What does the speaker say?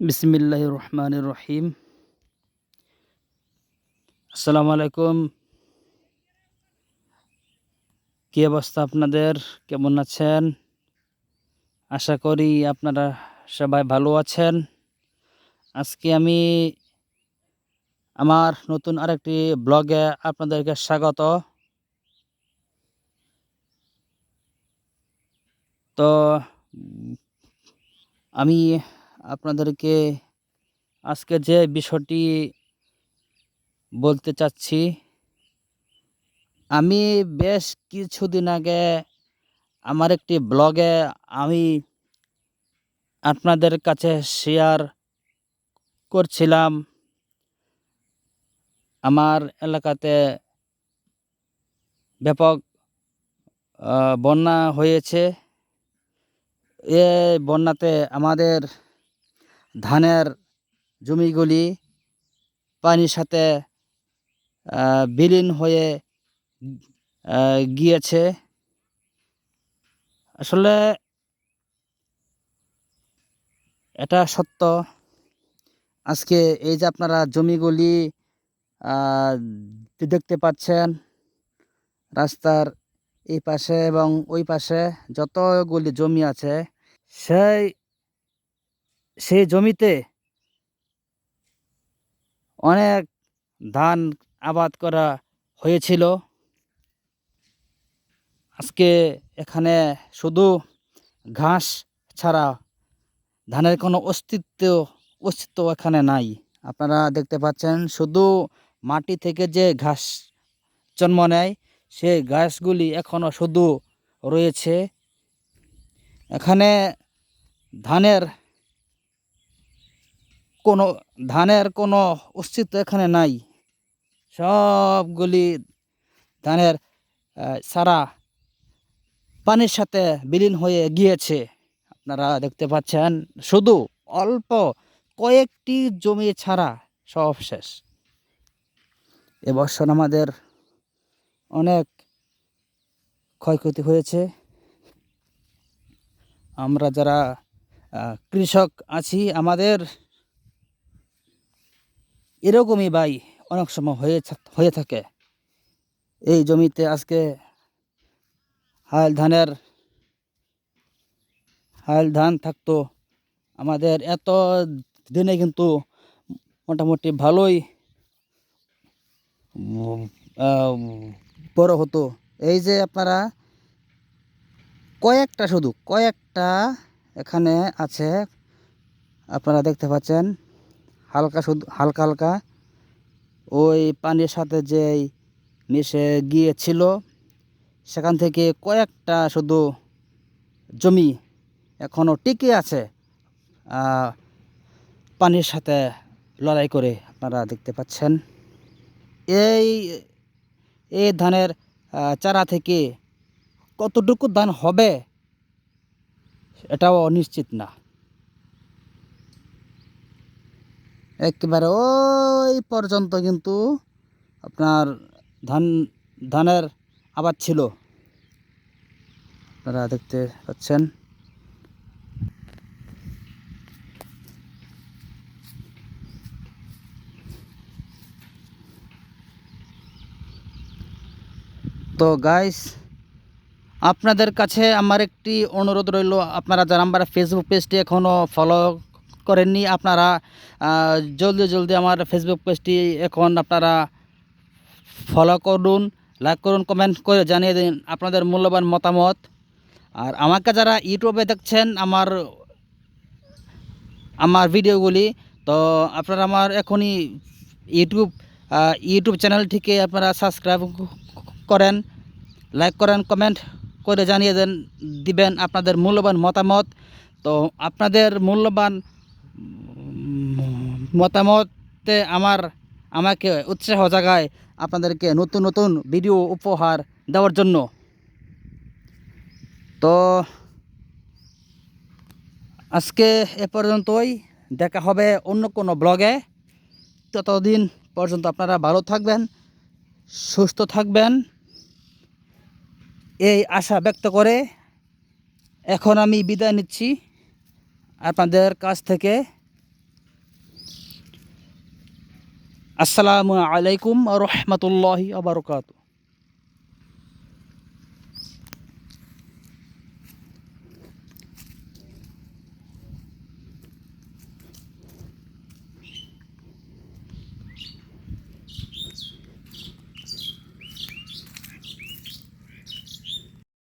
বিসমিল্লাহ রহমান রহিম আসসালামু আলাইকুম কী অবস্থা আপনাদের? কেমন আছেন? আশা করি আপনারা সবাই ভালো আছেন। আজকে আমি আমার নতুন আরেকটি ব্লগে আপনাদেরকে স্বাগত। তো, আমি আপনাদেরকে আজকে যে বিষয়টি বলতে চাচ্ছি, আমি বেশ কিছুদিন আগে আমার একটি ব্লগে আমি আপনাদের কাছে শেয়ার করছিলাম। আমার এলাকাতে ব্যাপক বন্যা হয়েছে। এ বন্যাতে আমাদের ধানের জমিগুলি পানির সাথে বিলীন হয়ে গিয়েছে। আসলে এটা সত্য। আজকে এই যে আপনারা জমিগুলি দেখতে পাচ্ছেন, রাস্তার এই পাশে এবং ওই পাশে যতগুলি জমি আছে, সেই সেই জমিতে অনেক ধান আবাদ করা হয়েছিল। আজকে এখানে শুধু ঘাস ছাড়া ধানের কোনো অস্তিত্ব অস্তিত্ব এখানে নাই। আপনারা দেখতে পাচ্ছেন, শুধু মাটি থেকে যে ঘাস জন্ম নেয় সেই ঘাসগুলি এখনও শুধু রয়েছে। এখানে ধানের কোনো ধানের কোনো অস্তিত্ব এখানে নাই। সবগুলি ধানের সারা পানির সাথে বিলীন হয়ে গিয়েছে। আপনারা দেখতে পাচ্ছেন, শুধু অল্প কয়েকটি জমি ছাড়া সব শেষ। এবছর আমাদের অনেক ক্ষয়ক্ষতি হয়েছে। আমরা যারা কৃষক আছি, আমাদের এরকমই ভাই অনেক সময় হয়ে হয়ে থাকে। এই জমিতে আজকে হাল ধানের, হাল ধান থাকতো। আমাদের এত দিনে কিন্তু মোটামুটি ভালোই বড় হতো। এই যে আপনারা কয়েকটা শুধু, কয়েকটা এখানে আছে, আপনারা দেখতে পাচ্ছেন। হালকা শুধু হালকা হালকা। ওই পানির সাথে যেই মিশে গিয়েছিল, সেখান থেকে কয়েকটা শুধু জমি এখনও টিকে আছে। পানির সাথে লড়াই করে আপনারা দেখতে পাচ্ছেন। এই এই ধানের চারা থেকে কতটুকু ধান হবে, এটাও নিশ্চিত না। একেবারে ওই পর্যন্ত কিন্তু আপনার ধান, ধানের আবাদ ছিল। আপনারা দেখতে পাচ্ছেন। তো গাইস আপনাদের কাছে আমার একটি অনুরোধ রইল। আপনারা যারা আমার ফেসবুক পেজটি এখনও ফলো করেননি। আপনারা জলদি জলদি আমার ফেসবুক পেজটি এখন আপনারা ফলো করুন লাইক করুন কমেন্ট করে জানিয়ে দিন আপনাদের মূল্যবান মতামত। আর আমাকে যারা ইউটিউবে দেখছেন আমার আমার ভিডিওগুলি, তো আপনারা আমার এখনই ইউটিউব ইউটিউব চ্যানেলটিকে আপনারা সাবস্ক্রাইব করেন লাইক করেন কমেন্ট করে জানিয়ে দেন, দিবেন আপনাদের মূল্যবান মতামত। তো আপনাদের মূল্যবান মতামতে আমার, আমাকে উৎসাহ জাগায় আপনাদেরকে নতুন নতুন ভিডিও উপহার দেওয়ার জন্য। তো আজকে এ পর্যন্তই, দেখা হবে অন্য কোনো ব্লগে ততদিন পর্যন্ত আপনারা ভালো থাকবেন, সুস্থ থাকবেন। এই আশা ব্যক্ত করে এখন আমি বিদায় নিচ্ছি। আপনাদের কাছ থেকে আসসালামু আলাইকুম রহমতুল্লাহ আবরকাতু